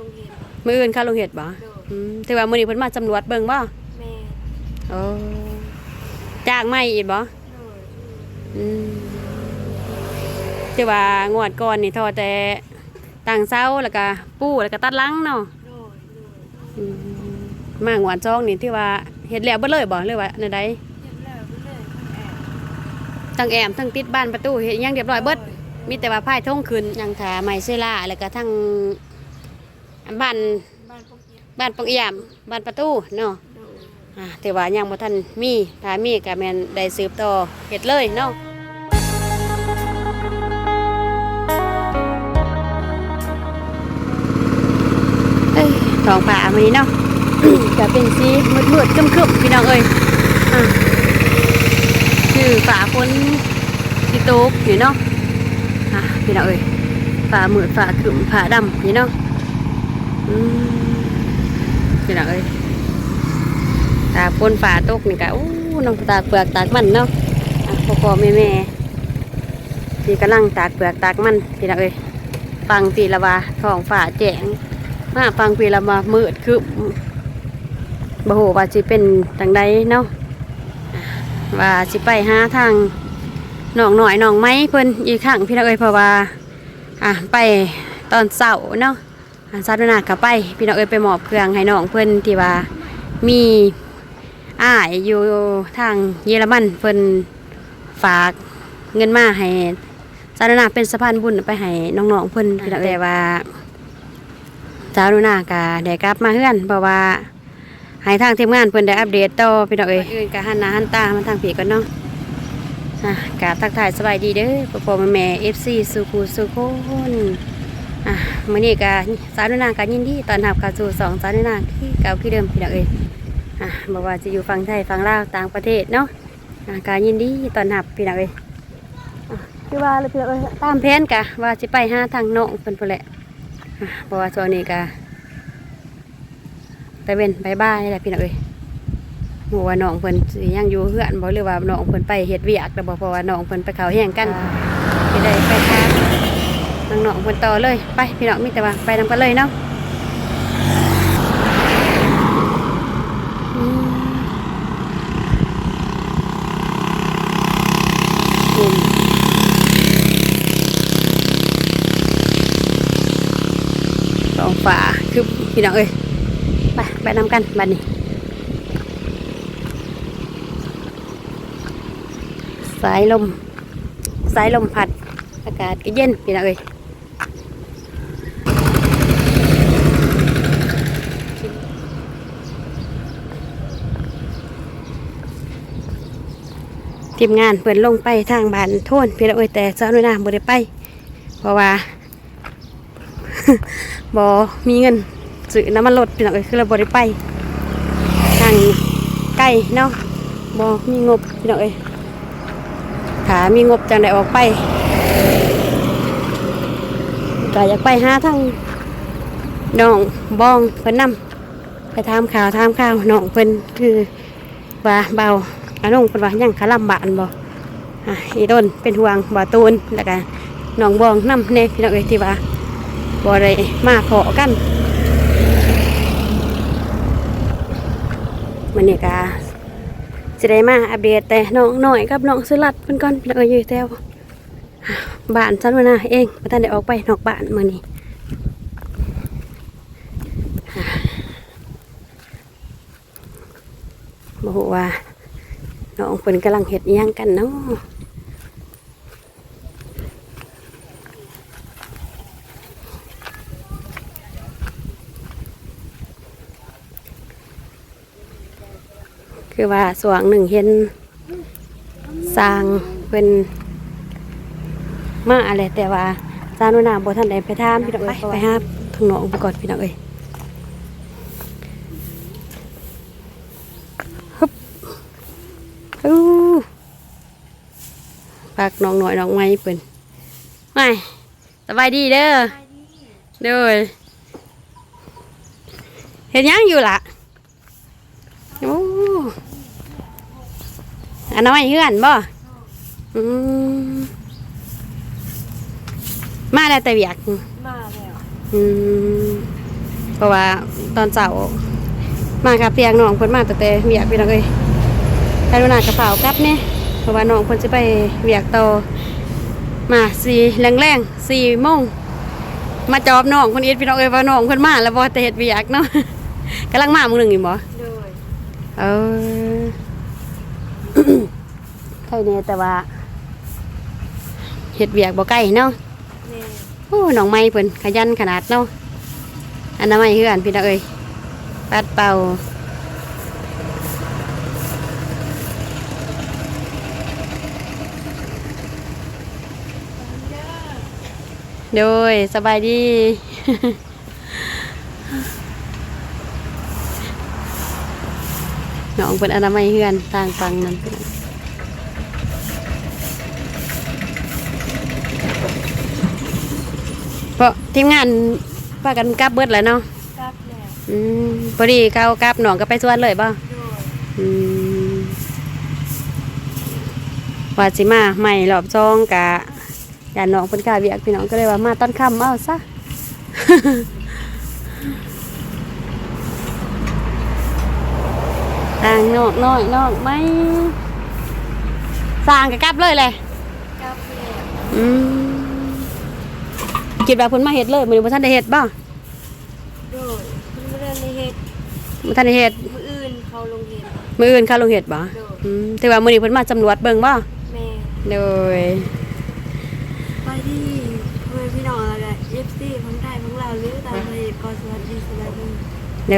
ลงเห็นมื้ออื่นเข้าโรงเฮ็ดบ่โดยอืมแต่ว่ามื้อนี้เพิ่นมาสำรวจเบิ่งบ่แม่โอ้จ้างใหม่อีกบ่โดยอืมแต่ว่างวดก่อนนี่ทอแต่ตั้งเสาแล้วก็ปูแล้วก็ตัดหลังเนาะโดยโดยอืมมางวดจองนี่ที่ว่าเฮ็ดแล้วเบิดเลยบ่หรือว่าแนวใดเห็นแล้วเรื่อยๆแอบทั้งแอมทั้งติดบ้านประตูเฮ็ดอิหยังเรียบร้อยเบิด มีแต่ว่าพายท่งขึ้นยังขาไม้เซล่าแล้วก็ทั้ง บ้านบ้านพวกเนี้ยบ้านปังเอี่ยมบ้านประตูเนาะโดยอ่าแต่ว่ายังบ่ทันมีถ้ามีก็แม่นได้สืบต่อเฮ็ดเลยเนาะเอ้ยท้องฟ้ามื้อนี้เนาะก็เป็นสีมืดๆครึมๆพี่น้องเอ้ยอ่าคือฟ้าฝนสิตกนี่เนาะอะพี่น้องเอ้ยฟ้ามืดฟ้าครึมฟ้าดำนี่เนาะอืมพี่ น้องเอ้ยตาปนฝาตกนี่ก็อู้น้องตาเปลือกตากมันเนาะอะพ่อพ่อแม่แม่ที่กำลังตากเปลือกตากมันพี่ละเอ้ยฟังปีละว่าท้องฝาแจ้งมาฟังปีละมามืดคือบ่ฮู้ว่าสิเป็นทางใดเนาะว่าสิไปหาทางหนองหน่อยหนองไม้เพิ่นอีกครั้งพี่ละเอ้ยเพราะว่าอะไปตอนเสาร์เนาะ อะซาดนาก็ไป พี่ละเอ้ยไปมอบเครื่องให้น้องเพิ่นที่ว่ามีอ้ายอยู่ทางเยอรมันเพิ่นฝากเงินมาให้สาธารณะเป็นสะพานบุญไปให้น้องๆเพิ่นพี่น้องแต่ว่าสาธารณะก็ได้กลับมาเฮือนเพราะว่าให้ทางทีมงานเพิ่นได้อัปเดตต่อพี่น้องเอ้ยอื่นก็หันหน้าหันตามาทางผีก่อนเนาะอะกะทักทายสบายดีเด้อพ่อพ่อแม่แม่ FC สุขุสุคน อะมื้อนี้ก็สาธารณะก็ยินดีตอนรับเข้าสู่สองสาธารณะคือเก่าคือเดิมพี่น้องเอ้ยอะบอกว่าจะอยู่ฝั่งไทยฝั่งลาวต่างประเทศเนาะอะการยินดีตอนหับพี่น้องเอ้ยอะคือว่าเลยพี่น้องเอ้ยตามแผนกะว่าจะไปหาทางน้องเพิ่นพุ่นแหละอะเพราะว่าช่วงนี้กะตะเวนบายบายแหละพี่น้องเอ้ยหมูว่าน้องเพิ่นสิยังอยู่เฮือนบ่หรือว่าน้องเพิ่นไปเฮ็ดเวียกแต่บ่เพราะว่าน้องเพิ่นไปเขาแห้งกันไปได้ไปทาง น้องๆเพิ่นต่อเลย ไปพี่น้องมีแต่ว่าไปนำกันเลยเนาะอืมอืมสองฝาคือพี่น้องเอ้ยไปไปนำกันบัดนี้สายลม สายลมพัด อากาศก็เย็นพี่น้องเอ้ย ทีมงานเปิดลงไปทางบ้านโทนพี่ละเอ้ยแต่เจ้าหน้าบ่ได้ไป เพราะว่า บ่มีเงินซื้อน้ำมันรถพี่ละเอ้ยคือเราบ่ได้ไปทางใกล้เนาะบ่มีงบพี่ละเอ้ยถ้ามีงบจังได้ออกไปก็อยากไปหาทางน้องบองเพิ่นนำไปถามข่าวถามข่าวน้องเพิ่นคือว่าเบา อาน้องเป็นว่ายังขาลำบานบ่อะอีต้นเป็นห่วงบ่ตูนแล้วก็น้องบองน้ำเน่พี่น้องเอ้ยที่ว่าบ่ได้มาพอกันมันนี่ก็สิได้มาอัปเดตแต่น้องหน้อยกับน้องสุรัตเพิ่นก่อนพี่น้องเอ้ยอยู่แถวบ้านซันวนาเองบ่ทันได้ออกไปนอกบ้านมือนี้อ่บ่ฮู้ว่า น้องเพิ่นกำลังเฮ็ดอิหยังกันเนาะคือว่าสว่างหนึ่งเห็นสร้างเพิ่นมาอะไรแต่ว่าสร้างโนนาบ่ทันได้ไปถามพี่น้องเอ้ยไปหาทางน้องไปก่อนพี่น้องเอ้ยฮึบ อู้ปากน้องหน่อยน้องไม้เปิ่นไม่สบายดีเด้อเด้อเห็นยังอยู่ล่ะโอ้อันน้อยเฮือนบ่อืมมาแล้วแต่เวียกมาแล้วอืมเพราะว่าตอนเช้ามากับเพียงน้องเพิ่นมาตั้งแต่เวียกพี่น้องเอ้ย ให้หน้ากระเป๋ากลับเนี่ยเพราะว่าน้องเพิ่นสิไปเวียกต่อมาสี่แรงๆสี่โมงมาจอบน้องคนอีทพี่น้องเอ้ยว่าน้องเพิ่นมาแล้วบ่แต่เฮ็ดเวียกเนาะกำลังมามื้อหนึงนี่บ่โดยเออใครเนี่ยแต่ว่าเฮ็ดเวียกบ่ใกล้เนาะแม่โอ้น้องไม้เพิ่นขยันขนาดเนาะอันนั้นไม่คือกันพี่น้องเอ้ยปัดเป่า โดยสบายดีน้องเป็นอนามัยเฮือนทางฟังนั่นพี่น้องเพราะทีมงานพากันกลับเบิดแล้วเนาะกลับแล้วอืมพอดีเขากลับหนองก็ไปสวนเลยป่ะโดยอืมว่าสิมาใหม่รอบจองกะ ยานน้องเพิ่นกล้าเวียกพี่น้องก็เลยว่ามาตอนค่ำเอาซะต่างนอกน้อยนอกไหม่สร้างก็กลับเลยเลยกลับแล้วอืมคิดว่าเพิ่นมาเฮ็ดเลยมื้อนี้บ่ทันได้เฮ็ดบ่โดยเพิ่นบ่ได้ในเฮ็ดบ่ทันได้เฮ็ดมื้ออื่นเขาลงเฮ็ดมื้ออื่นเข้าโรงเฮ็ดบ่โดยอืมแต่ว่ามื้อนี้เพิ่นมาสำรวจเบิ่งบ่แม่โดย ไปที่เพื่อนพี่น้องอะไร FC ทั้งไทยทั้งลาวหรือต่างประเทศก็สวัสดีสวัสดี โด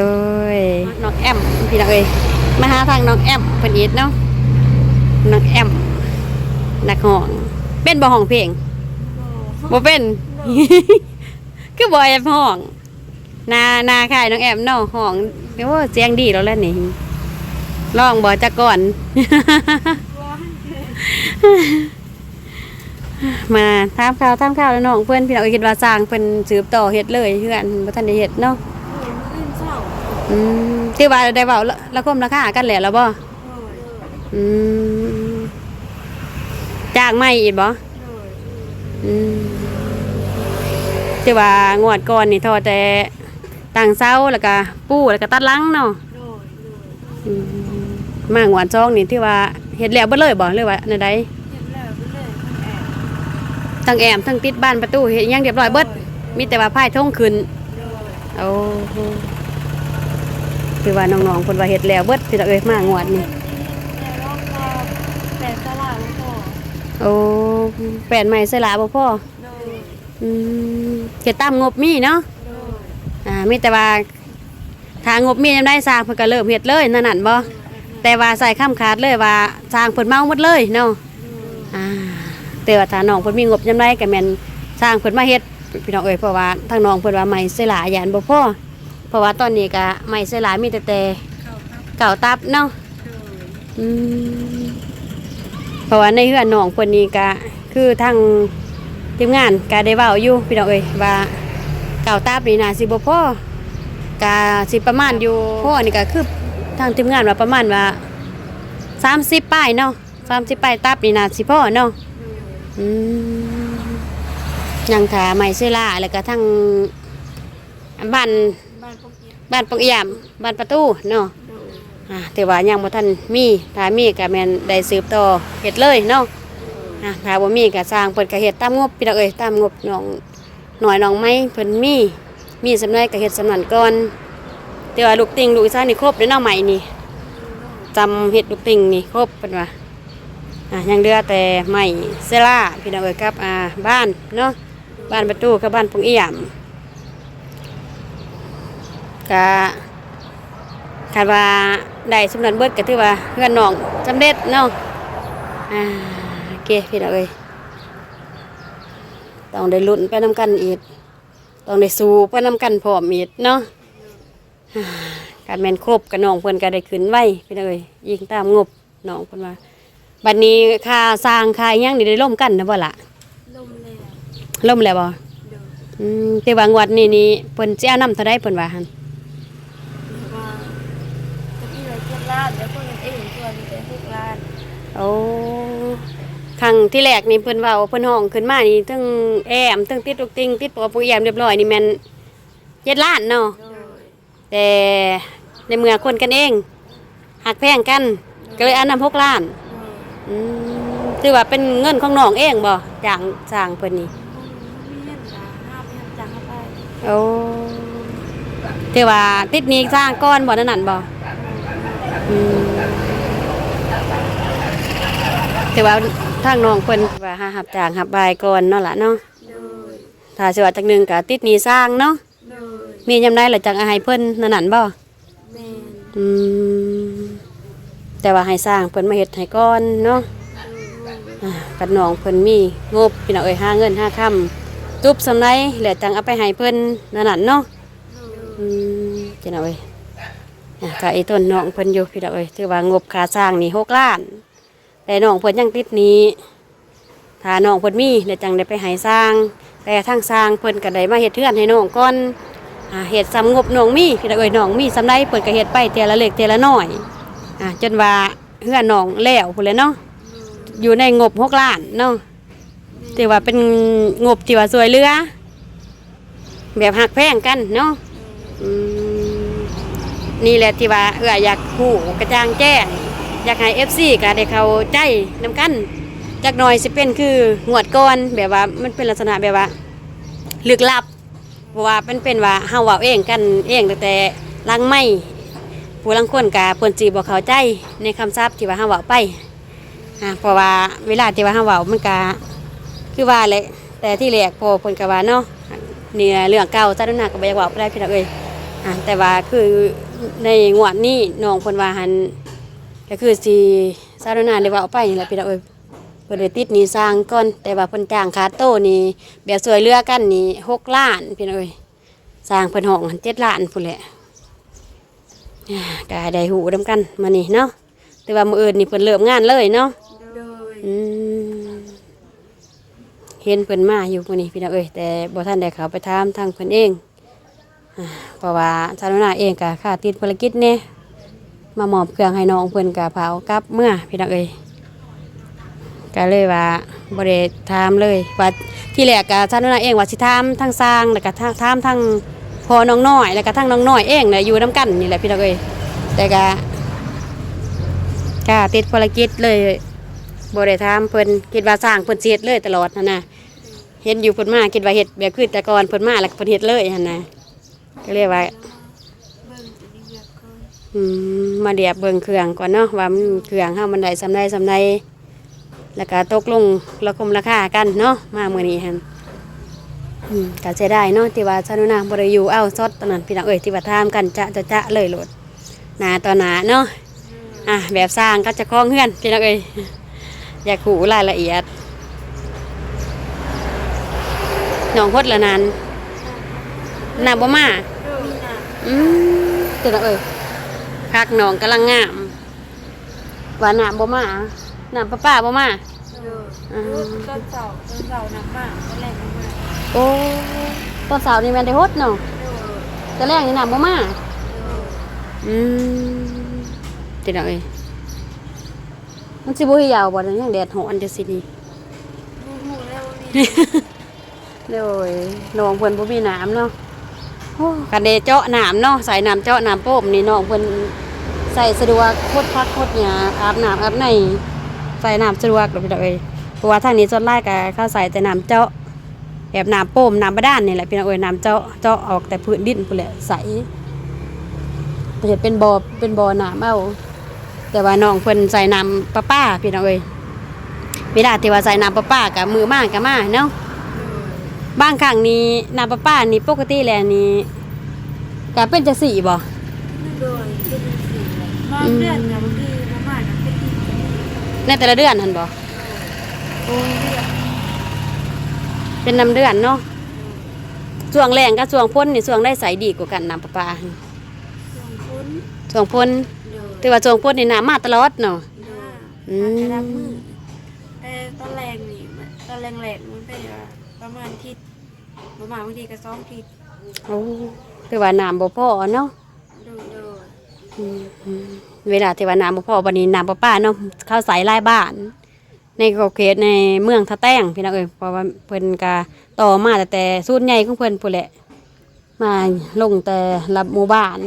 ยน้องแอมพี่น้องเอ้ยมาหาทางน้องแอมเพิ่นอีทเนาะน้องแอมนักห้องเป็นบ่ห้องเพลงโดบ่เป็นคือบ่แอบห้องนานาค่ายน้องแอมเนาะห้องโอ้เสียงดีแล้วแหละนี่ลองบ่จักก่อนมาถามข่าวถามข่าวแล้วน้องเพื่อนพี่น้องเอ้ยคิดว่าสร้างเพิ่นสืบต่อเฮ็ดเลยเฮือนบ่ทันได้เฮ็ดเนาะมื้ออื่นเช้า อืมที่ว่าได้เว้าละคมราคากันแหล้วแล้วบ่อืมจ้างใหม่อีกบ่อืมที่ว่างวดก่อนนี่ทอแต่ตั้งเสาแล้วก็ปูแล้วก็ตัดหลังเนาะอืมมางวดจองนี่ที่ว่าเฮ็ดแล้วเบิดเลยบ่หรือว่าอันใดเฮ็ดแล้วเพิ่นเลยเพิ่นแอบทั้งแอมทั้งติดบ้านประตูเฮ็ดยังเรียบร้อยเบิดมีแต่ว่าพายท่งขึ้นโอ้ คือว่าน้องๆเพิ่นว่าเฮ็ดแล้วเบิดพี่น้องเอ้ยมางวดนี่แต่รอบก็แต่ตลาดบ่พอโอ้แปลนใหม่สลาบ่พอโดยอืมเฮ็ดตามงบมีเนาะโดยอ่ามีแต่ว่าทางงบมียังได้สร้างเพิ่นก็เริ่มเฮ็ดเลยนั่นนั่นบ่แต่ว่าใส่ข้ามขาดเลยว่าสร้างเพิ่นเมาหมดเลยเนาะอ่าแต่ว่าถ้าน้องเพิ่นมีงบจำได้ก็แม่นสร้างเพิ่นมาเฮ็ดพี่น้องเอ้ยเพราะว่าทางน้องเพิ่นว่าไม้เสลายยานบ่พอ เพราะว่าตอนนี้ก็ไม้เสยหลายมีแต่แต่เข้าครับเก่าตับเนาะโดยอืมเพราะว่าในเฮือนน้องเพิ่นนี่ก็คือทางทีมงานก็ได้เว้าอยู่พี่น้องเอ้ยว่าเก่าตับนี่น่าสิบ่พอกาสิประมาณอยู่พ่อนี่ก็คือทางทีมงานว่าประมาณว่าสามสิบป้ายเนาะสามสิบป้ายตับนี่นาสิพ่อเนาะอืมยังขาไม่เสลาแล้วก็ทั้งบ้าน บ้านปกติบ้านปงเอี่ยมบ้านประตูเนาะโดยอ่าแต่ว่ายังบ่ทันมีถ้ามีก็แม่นได้สืบต่อเฮ็ดเลยเนาะอ่าถ้าบ่มีก็สร้างเพิ่นก็เฮ็ดตามงบพี่น้องเอ้ยตามงบน้องหน่อยน้องไม้เพิ่นมีมีสำนักก็เฮ็ดสำนันก่อนแต่ว่าลูกติงลูกอีสานนี่ครบเลยเนาะใหม่นี่จำเห็ดลูกติงนี่ครบเป็นว่าอะยังเหลือแต่ใหม่เซล่าพี่น้องเอ๋ยครับอ่าบ้านเนาะบ้านประตูกับบ้านปงเอี่ยม กะคาดว่าได้สำนันเบิดก็ถือว่าเพื่อนน้องสำเร็จเนาะอ่าโอเคพี่น้องเอ๋ยต้องได้ลุ้นไปนำกันอีกต้องได้สู้ไปนำกันพร้อมอีกเนาะการแมนครบกับน้องเพิ่นก็ได้ขึ้นไว้พี่น้องเอ้ยยิงตามงบน้องเพิ่นว่าบัดนี้ค่าสร้างค่าอิหยังนี่ได้ล่มกันนะบ่ล่ะลมแล้วล่มแล้วบ่โดยอืมแต่ว่างวดนี้นี่เพิ่นสิเอานำเท่าใดเพิ่นว่าหั่น ว่าตะกี้เราเจ็ดล้านแล้วคนเองส่วนเป็นหกล้าน โอ้ครั้งที่แรกนี่เพิ่นเว้าเพิ่นห้องขึ้นมานี่ทั้งแอมทั้งติดลูกติงติดปอปูแอมเรียบร้อยนี่แม่น7ล้านเนาะแต่ในเมืองคนกันเองหักแพงกันก็เลยอันนำหกล้านอืมถือว่าเป็นเงินของน้องเองบ่จ้างสร้างเพิ่นนี่โอ้ถือว่าติดนี้สร้างก้อนบ่นั่นนั่นบ่อืม ถือว่าทางน้องเพิ่นว่าหาหับจ้างหับบายก่อนเนาะล่ะเนาะโดยถ้าสิว่าจักหนึงก็ติดหนี้สร้างเนาะโดยมียามใดล่ะจังเอาให้เพิ่นนั่นนั่นบ่แม่นอืมแต่ว่าให้สร้างเพิ่นมาเฮ็ดให้ก่อนเนาะโดยอ่ากับน้องเพิ่นมีงบพี่น้องเอ้ยหาเงินหาค่ำจุบสำไรแล้วจังเอาไปให้เพิ่นนั่นน่ะเนาะโดยอืมพี่น้องเอ้ยอะก็ไอ้ต้นน้องเพิ่นอยู่พี่น้องเอ้ยถือว่างบค่าสร้างนี่6ล้าน แต่น้องเพิ่นยังติดนี้ถ้าน้องเพิ่นมีเดี๋ยวจังได้ไปให้สร้าง แต่ทางสร้างเพิ่นก็ได้มาเฮ็ดเทือนให้น้องก่อนอ่าเฮ็ดซ้ำงบน้องมีพี่น้องเอ้ยน้องมีสำไรเพิ่นก็เฮ็ดไปเทียละเล็กเทียละน้อยอ่าจนว่าเฮือนน้องแล้วพุ่นแหละเนาะอยู่ในงบหกล้านเนาะถือว่าเป็นงบที่ว่าสวยเรือ แบบหักแพงกันเนาะนี่แหละที่ว่าเอออยากหูกระจ่างแจ้ง อยากให้เอฟซีก็ได้เข้าใจนำกันจักหน่อยสิเป็นคืองวดก่อนแบบว่ามันเป็นลักษณะแบบว่าลึกลับเพราะว่าเป็นเป็นว่าเฮาเว้าเองกันเองตั้งแต่ลังไม่ผู้ลังคนกะเพิ่นจีบ่เข้าใจในคำศัพท์ที่ว่าเฮาเว้าไปอ่าเพราะว่าเวลาที่ว่าเฮาเว้ามันก็คือว่าแหละแต่ที่แรกพอเพิ่นก็ว่าเนาะเนี่ยเรื่องเก่าซะนั่นน่ะก็บ่อยากเว้าไปได้พี่น้องเอ้ยอ่าแต่ว่าคือในงวดนี้น้องเพิ่นว่าหัน ก็คือสิซะนั่นน่ะได้เว้าไปนี่แหละพี่น้องเอ้ยเพิ่นได้ติดหนี้สร้างก่อนแต่ว่าเพิ่นจ้างคาโต้นี่แบบสวยเรือกันนี่6ล้านพี่น้องเอ้ยสร้างเพิ่นห้อง7ล้านพุ่นแหละอ่าก็ได้หูนํกันมานี่เนาะแต่ว่ามื้ออื่นนี่เพิ่นเริ่มงานเลยเนาะ โดยอืมเห็นเพิ่นมาอยู่มื้อนี้พี่น้องเอ้ยแต่บ่ทันได้เข้าไปถามทางเพิ่นเองอ่าเพราะว่าชาวนาเองก็ค่าติดภารกิจแน่ มามอบเครื่องให้น้องเพิ่อนก็เผากลับเมื่อพี่น้องเอ้ยก็เลยว่าบ่ได้ถามเลยว่าที่แรกก็ชาวนาเองว่าสิถามทางสร้างแล้วก็ทางถามทางพอน้องน้อยแล้วก็ทางน้องน้อยเองน่ะอยู่นํกันนี่แหละพี่น้องเอ้ยแต่ก็ก็ติดภารกิจเลยบ่ได้ถามเพิ่นคิดว่าสร้างเพิ่นสิเฮ็ดเลยตลอดหั่นน่ะเห็นอยู่เพิ่นมาคิดว่าเฮ็ดแบบคือแต่ก่อนเพิ่นมาแล้วก็เพิ่นเฮ็ดเลยหั่นน่ะก็เลยกว่า เบิ่งจะดีเวียกก่อน อื มมาเดียบเบิ่งเครื่องก่อนเนาะว่ามันเครื่องเฮามันได้สำใดสำใดแล้วก็ตกลงราคมราคากันเนาะมามื้อนี้หั่นอืมก็เสียดายเนาะที่ว่าชานุนาบ่ได้อยู่เอ้าซอดตอนนั้นพี่น้องเอ้ยที่ว่าถามกันจะจะจะเลยโลดหน้าต่อหน้าเนาะอะแบบสร้างก็จะคล้องเฮือนพี่น้องเอ้ยอยากรู้รายละเอียดน้องพดละนานน้ำบ่มาโดยมีน่ะอืมเดี๋ยวนะเอ้ย คักน้องกำลังงามว่าน้ำบ่มาน้ำป้าป้าบ่มาโดยอ่าต้นเสาต้นเสาหนักมากต้นแรกมากโอ้ตอนสาวนี่แม่นได้ฮดเนาะโดยแต่แรกนี่น้ำบ่มาโดยอืมเดี๋ยวนะเอ้ยมันสิบ่ให้ยาวบ่ได้ยังแดดฮ้อนจังซี่นี่บูฮูแล้วว่ามีโดยน้องเพิ่นบ่มีน้ำเนาะโอ้ กันเดเจาะน้ำเนาะใส่น้ำเจาะน้ำโป้มนี่น้องเพิ่นใส่สะดวกโคตรพักโคตรหยาอาบน้ำอาบในใส่น้ำสะดวกดอกพี่ดอกเอ้ยเพราะว่าทางนี้ส่วนหลายก็เข้าใส่แต่น้ำเจาะแบบน้ำโป้มน้ำบาดาลนี่แหละพี่น้องเอ้ยน้ำเจาะเจาะออกแต่พื้นดินพุ่นแหละใสเห็นเป็นบ่อเป็นบ่อน้ำเอาแต่ว่าน้องเพิ่นใส่น้ำประป้าพี่น้องเอ้ยเวลาที่ว่าใส่น้ำประป้ากับมือมากกับมาเนาะ บางครั้งนี้น้ำประปานี่ปกติแล้วนี่ก็เป็นจะสีบ่โดยเป็นสีบางเดือนกับบางทีประมาณนั้นเป็นที่เดือนในแต่ละเดือนหันบ่โอ้เดือนเป็นน้ำเดือนเนาะช่วงแรงกับช่วงพ้นนี่ช่วงได้ใสดีกว่ากันน้ำประปาส่งพ้นช่วงพ้นโดยแต่ว่าช่วงพ้นนี่น้ำมาตลอดเนาะโดยอืมกระดับมือแต่ตอนแรงนี่มันตอนแรงแรงๆมันเป็นว่า ประมาณทิศประมาณบางทีก็สองทิศโอ้แต่ว่าน้ำบ่พอเนาะโดยโดยอืมอืมเวลาที่ว่าน้ำบ่พอบัดนี้น้ำประปาเนาะเข้าใส่หลายบ้าน ในขอบเขตในเมืองทะแต้งพี่น้องเอ้ยเพราะว่าเพิ่นก็ต่อมาแต่แต่สูตรใหญ่ของเพิ่นพุ่นแหละ มาลงแต่รับหมู่บ้าน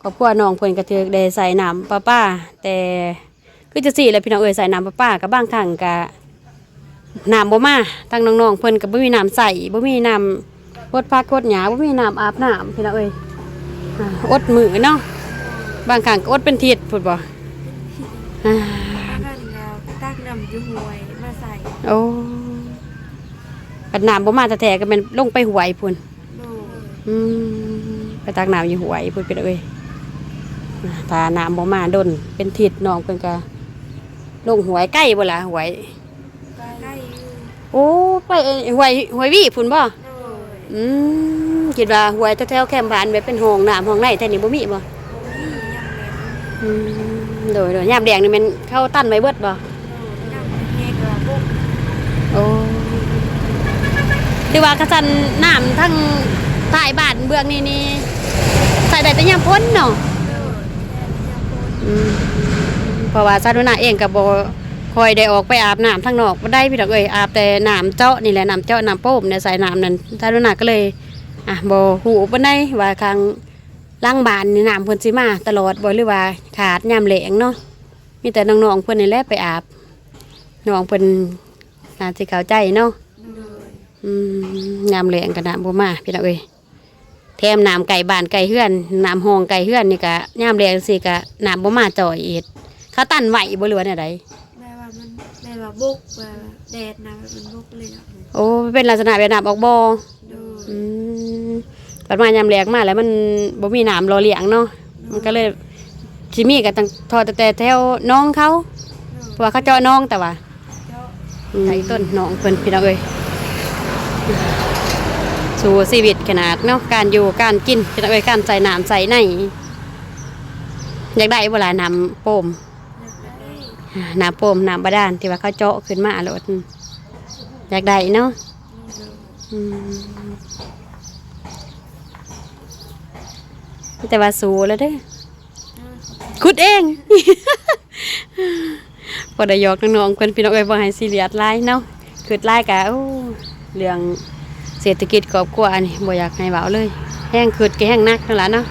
ครอบครัวน้องเพิ่นก็ถือได้ใส่น้ำป้าป้า แต่คือจะสิแหละพี่น้องเอ้ยใส่น้ำป้าป้าก็บางครั้งก็ น้ำบ่มาทางน้องๆเพิ่นก็บ่มีน้ำใส่บ่มีน้ำพดพักพดหยาบ่มีน้ำอาบน้ำพี่น้องเอ้ยอ่าอดมือเนาะบางครั้งก็อดเป็นทิศพูดบ่อ่าถ้ากันเราตักน้ำอยู่ห่วยมาใส่โอ้ปัดน้ำบ่มาแท้ๆก็แม่นลงไปหวยพุ่นโดยอืมไปตักน้ำอยู่หวยพุ่นเป็นเอ้ยถ้าน้ำบ่มาดนเป็นทิศน้องเพิ่นก็ลงหวยใกล้บ่ล่ะหวยใกล้อยู่ โอ้ไปเอ้ยหวยหวยวี่พุ่นบ่อืมคิดว่าหวยแถวๆแคมป์บ้านแบบเป็นห้องน้ำห้องไหนแต่นี่บ่มีบ่บ่มีหยังเลยอืมโดยโดยยามแดงนี่มันเข้าตั้นไว้เบิดบ่โดยน้ำแห้งกระบุกโอ้ที่ว่ากระสันน้ำทั้งใต้บ้านเบื้องนี่นี่ใส่ได้แต่ยามพ้นเนาะเพราะว่าสาธารณะเองก็บ่ คอยได้ออกไปอาบน้ำทางนอกบ่ได้พี่ดอกเอ้ยอาบแต่น้ำเจาะนี่แหละน้ำเจาะน้ำโป้มเนี่ยใส่น้ำนั้นสาธารณะก็เลยอะบ่ฮู้ปานใดว่าทางล่างบานนี่น้ำเพิ่นสิมา ตลอดบ่หรือว่าขาดยามแหลงเนาะมีแต่น้องๆเพิ่นนี่แหละไปอาบน้องเพิ่นน่าสิเข้าใจเนาะอืมน้ำแรงกับน้ำบ่มาพี่น้องเอ้ยแถมน้ำไก่บ้านไก่เฮือนน้ำห้องไก่เฮือนนี่ก็น้ำแรงสิก็น้ำบ่มาจ่อยอีกเขาตั้นไหวบ่เหลือเนี่ยใด ว่าบุกว่าแดดนะมันบุกเลยนะโอ้เป็นลักษณะแบบน้ำออกบ่โดยอืมปัดมายามแรงมาแล้วมันบ่มีน้ำรอเลี้ยงเนาะมันก็เลยสิมีก็ต้องทอดแต่แถวน้องเขาเพราะว่าเขาเจาะน้องแต่ว่าเจาะไถต้นน้องเพิ่นพี่น้องเอ้ยสู่ชีวิตขนาดเนาะการอยู่การกินพี่น้องเอ้ยการใส่น้ำใส่ในอยากได้เวลาน้ำโป่มอยากได้ น้ำโป่มน้ำบาดาลที่ว่าเขาเจาะขึ้นมาโลดอยากได้เนาะแต่ว่าสูแล้วเด้อขุดเองพอได้ยอกน้องๆคนพี่น้องเอ้ยบ่ให้ซีเรียสหลายเนาะคือหลายกะโอ้เรื่องเศรษฐกิจครอบครัวอันนี้บ่อยากให้เว้าเลย แห้งคืดก็แห้งนักนั่นละเนาะ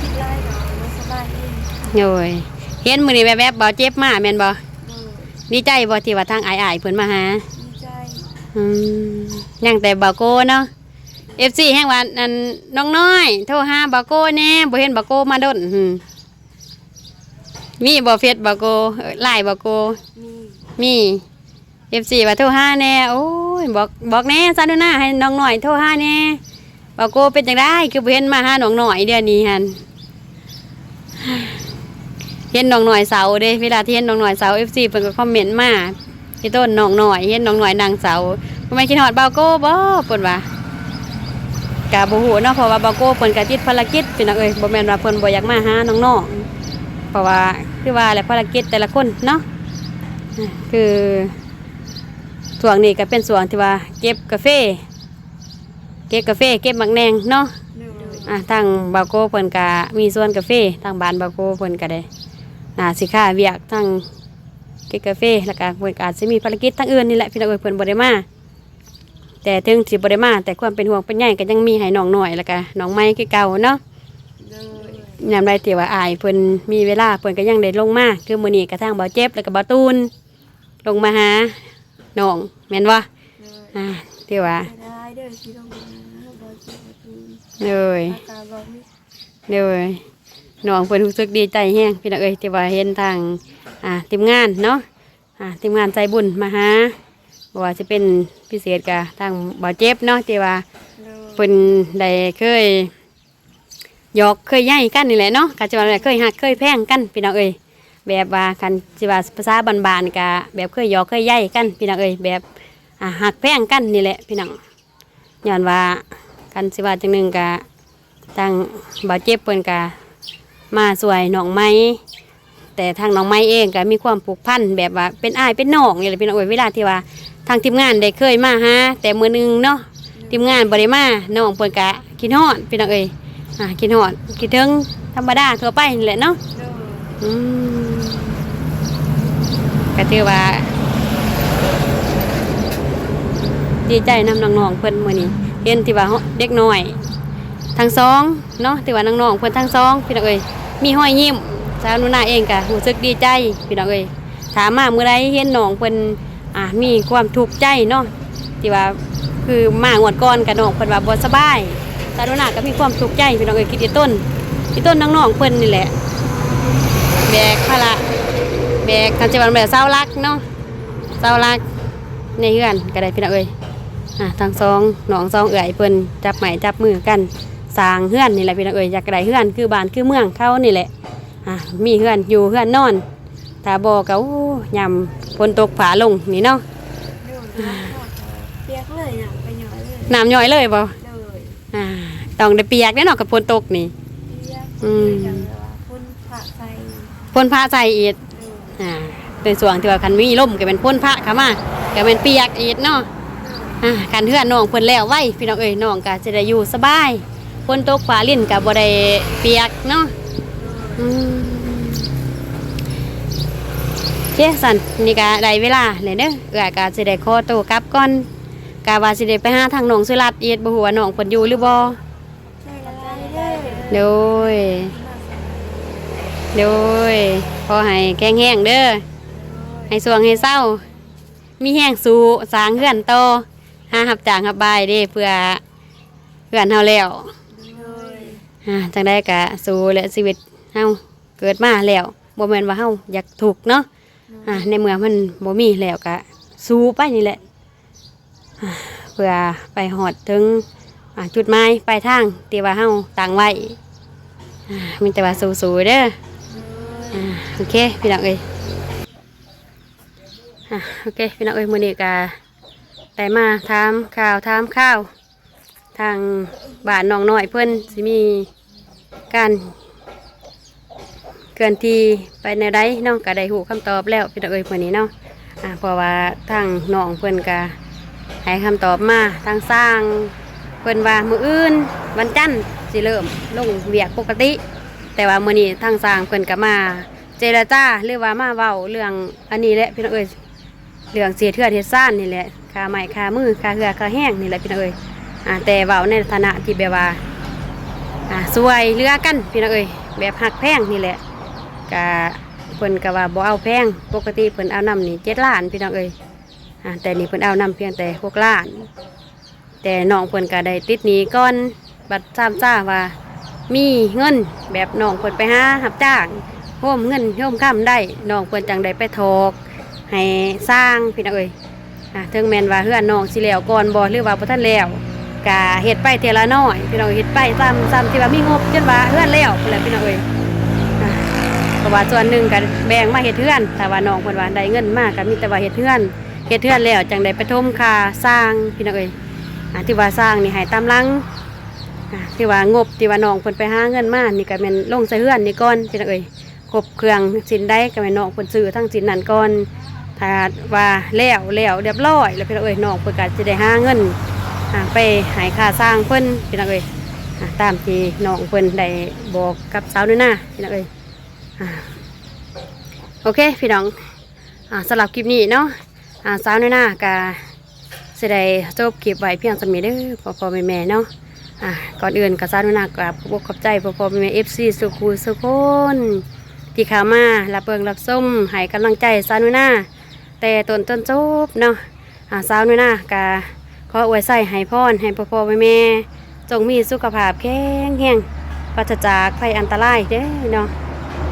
คิดไล่ดอกไม่สบายเอง โอ้ยเห็นมื้อนี้แวบๆบ่เจ็บมาแม่นบ่โดยดีใจบ่ที่ว่าทางอายๆเพิ่นมาหาดีใจอืมยังแต่บาโก้เนาะ FC แห่งว่านั่นน้องน้อย โทรหาบาโก้แน่บ่เห็นบาโก้มาดนหืมมีบ่เฟซบาโก้เอ้ยไลน์บาโก้มีมี FC ว่าโทรหาแน่โอ้ยบอกบอกแน่ซะดูหน้าให้น้องน้อยโทรหาแน่บาโก้เป็นจังได๋คือบ่เห็นมาหาน้องน้อยเดือนนี้หั่น เห็นน้องน้อยเสาเด้เวลาที่เห็นน้องน้อยเสา FC เพิ่นก็คอมเมนต์มาที่ต้นน้องน้อยเห็นน้องน้อยนางเสาทำไมคิดฮอดบาโก้บ่เพิ่นว่ากะบ่ฮู้เนาะเพราะว่าบาโก้เพิ่นก็ติดภารกิจพี่น้องเอ้ยบ่แม่นว่าเพิ่นบ่อยากมาหาน้องๆเพราะว่าคือว่าแหละภารกิจแต่ละคนเนาะคือช่วงนี้ก็เป็นช่วงที่ว่าเก็บกาแฟเก็บกาแฟเก็บหมักแนงเนาะโดยอะทางบาโก้เพิ่นก็มีส่วนกาแฟทางบ้านบาโก้เพิ่นก็ได้ น่าสิค่าเวียกทางเก็บกาแฟแล้วก็เพิ่นก็อาจสิมีภารกิจทางอื่นนี่แหละพี่น้องเอ้ยเพิ่นบ่ได้มาแต่ถึงสิบ่ได้มาแต่ความเป็นห่วงเป็นใยก็ยังมีให้น้องหน่อยแล้วก็น้องไม้คือเก่าเนาะโดยยามใดที่ว่าอายเพิ่นมีเวลาเพิ่นก็ยังได้ลงมาคือมื้อนี้กระทั่งบ่าวเจ็บแล้วก็บ่าวตูนลงมาหาน้องแม่นบ่โดยอ่าที่ว่าไม่ได้เด้อที่ต้องมาบอยเจ็บประตูเลยอาการบอกนี่เลย น้องเพิ่นรู้สึกดีใจแฮงพี่น้องเอ้ยที่ว่าเห็นทางอ่าทีมงานเนาะอ่าทีมงานใจบุญมาหาบ่ว่าสิเป็นพิเศษกะทางบ่าวเจ็บเนาะที่ว่าโดยเพิ่นได้เคยหยอกเคยใหญ่กันนี่แหละเนาะกะจะว่าเคยหักเคยแพงกันพี่น้องเอ้ยแบบว่าคันสิว่าภาษาบานๆกะแบบเคยหยอกเคยใหญ่กันพี่น้องเอ้ยแบบอ่าหักแพงกันนี่แหละพี่น้องย้อนว่าคันสิว่าจังหนึงกะทางบาดเจ็บเพิ่นกะ มาสวยน้องไม้แต่ทางน้องไม้เองก็มีความผูกพันแบบว่าเป็นอ้ายเป็นน้องนี่แหละพี่น้องเอ้ยเวลาที่ว่า ทางทีมงานได้เคยมาหาแต่มือหนึงเนาะทีมงานบริมาน้องเปิดกะกินฮอดพี่น้องเอ้ยอ่ากินฮอดกินถึงธรรมดาทั่วไปนี่แหละเนาะอืมก็ถือว่า ดีใจนำน้องๆเพิ่นมื้อนี้เห็นที่ว่าเด็กน้อย ทั้งสองเนาะที่ว่าน้องๆเพิ่นทั้งสองพี่น้องเอ้ย มีห้อยยิ้มสาวนุนาเองก็รู้สึกดีใจพี่น้องเอ้ยถามมาเมื่อใดเห็นน้องเพิ่นอ่ามีความทุกข์ใจเนาะที่ว่าคือมางวดก่อนกับน้องเพิ่นว่าบ่สบายสาวนุนาก็มีความทุกข์ใจพี่น้องเอ้ยคิดอีต้นอีต้นน้องๆเพิ่นนี่แหละ แบกภาระแบกกันจะวันแบบเศร้ารักเนาะเศร้ารักในเฮือนก็ได้พี่น้องเอ้ยอะทั้งสองหนองสองเอื่อยเพิ่นจับไม้จับมือกัน สร้างเฮือนนี่แหละพี่น้องเอ้ยอยากได้เฮือนคือบ้านคือเมืองเขานี่แหละอะมีเฮือนอยู่เฮือนนอนถ้าบอกก็โอ้ยำฝนตกผาลงนี่เนาะโดนเปียกเลยอะไปหน่อยเลยน้ำย่อยเลยบ่เลยอ่าต้องได้เปียกแน่นอนกับฝนตกนี่เปียกอืมอย่างแบบว่าคนผ่าใส่ฝนพาใจอีกเอออ่าในส่วนที่ว่าคันมีลมก็เป็นพ่นพระค่ะมาก็เป็นเปียกอีกเนาะอ่าคันเฮือนน้องเพิ่นแล้วไว้พี่น้องเอ้ยน้องก็จะได้อยู่สบายฝ นตกฟ้าลิ่นก็บ่ได้เปียกเนาะอืมเจ้สันนี่ก็ได้เวลาเลยเด้อเอื้อก็สิได้ขอตัวกลับก่อนกะว่าสิได้ไปหาทางน้องสุรัตน์อีกบ่ฮู้ว่าน้องเพิ่นอยู่หรือบ่ใช่ละลายเด้อโดยโดยขอให้แข็งแรงเด้อให้สวงให้เศร้า มีแห้งสู้สร้างเฮือนโตอหาหับจางหับบายเด้เพื่อเฮือนเฮาแล้วเลย อ่าจังได้กะสู้และชีวิตเฮาเกิดมาแล้วบ่แม่นว่าเฮาอยากถูกข์เนาะอ่าในเมื่อมันบ่มีแล้วกะสู้ไปนี่แหละอ่าเพื่อไปหอดถึงอ่าจุดหมายปลายทางที่ว่าเฮาตั้งไว้อ่ามีแต่ว่าสู้ๆเด้ออ่าโอเคพี่น้องเอ้ยอะโอเคพี่น้องเอ้ยมื้อนี้ก็ได้มาถามข่าวถามข้าว ทางบ้านน้องน้อยเพิ่อนสิมีการเกินทีไปในใดเนาะก็ได้หูคำตอบแล้วพี่น้องเอ้ยมื้อนี้เนาะอ่าเพราะว่าทางน้องเพิ่อนก็ให้คำตอบมาทางสร้างเพิ่อนว่ามืออื่นวันจันทร์สิเริ่มลงเวียกปกติ แต่ว่ามื้อนี้ทางสร้างเพิ่อนก็มาเจรจาหรือว่ามาเว้าเรื่องอันนี้แหละพี่น้องเอ้ยเรื่องเสียเทือดเฮ็ดซ่านนี่แหละค่าไม้ค่ามือค่าเหือค่าแห้งนี่แหละพี่น้องเอ้ย อ่าแต่เว้าในฐานะที่แบบว่าอ่าสวยเหลือกันพี่น้องเอ้ยแบบหักแพงนี่แหละก็เพิ่นก็ว่าบ่เอาแพงปกติเพิ่นเอานำนี่7ล้านพี่น้องเอ้ยอ่าแต่นี่เพิ่นเอานำเพียงแต่6ล้าน แต่น้องเพิ่นก็ได้ติดหนี้ก่อนบัดซ้ำซ่าว่ามีเงินแบบน้องเพิ่นไปหารับจ้างโฮมเงินโฮมค้ำได้น้องเพิ่นจังได้ไปทอกให้สร้างพี่น้องเอ้ยอะถึงแมนว่าเฮือนน้องสิแล้วก่อนบ่หรือว่าบ่ทันแล้ว กะเฮ็ดไปเทละน้อยพี่น้องเฮ็ดไปซ้ำซ้ำที่ว่ามีงบจนว่าเฮือนแล้วพุ่นแหละพี่น้องเอ้ยเพราะว่าส่วนหนึ่งก็แบ่งมาเฮ็ดเฮือนถ้าว่าน้องเพิ่นว่าได้เงินมากก็มีแต่ว่าเฮ็ดเฮือนเฮ็ดเฮือนแล้วจังได้ไปทมค่าสร้างพี่น้องเอ้ยที่ว่าสร้างนี่ให้ตามลังที่ว่างบที่ว่าน้องเพิ่นไปหาเงินมานี่ก็แม่นลงใส่เฮือนนี่ก่อนพี่น้องเอ้ยครบเครื่องสินได้ก็แม่นน้องเพิ่นซื้อทั้งสินนั้นก่อนถ้าว่าแล้วแล้วเรียบร้อยแล้วพี่น้องเอ้ยน้องเพิ่นก็สิได้หาเงิน ไปให้ค่าสร้างเพิ่นพี่น้องเอ้ยตามที่น้องเพิ่นได้บอกกับสาวน้อยหน้าพี่น้องเอ้ยโอเคพี่น้องอสำหรับคลิปนี้เนาะสาวน้อยหน้าก็สิได้จบคลิปไว้เพียงสำนี้เด้อพอพอแม่แม่ๆเนาะก่อนอื่นก็สาธุนากราบขอบขอบใจพอพอแม่เอฟซีสุขูสุคนที่ข้ามารับเบิงรับส้มให้กำลังใจสาธุนาแต่ต้นจนจบเนาะอ่าสาธุนากา ขออวยใส่ให้พรให้พ่อพ่อแม่แม่จงมีสุขภาพแข็งแรงปราศจากภัยอันตรายเด้อเนาะ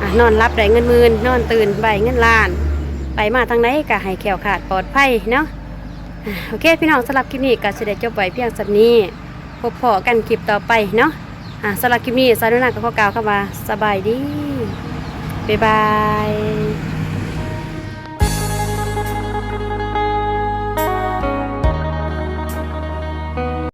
อะนอนรับได้เงินหมื่นนอนตื่นใบเงินล้าน ไปมาทางไหนก็ให้แขวขาดปลอดภัยเนาะอะโอเค พี่น้องสำหรับคลิปนี้ก็จะได้จบไว้เพียงสักนี้ พบพอกันคลิปต่อไปเนาะอะสำหรับคลิปนี้สารุณากับพ่อกาวเข้ามาสบายดีบ๊ายบาย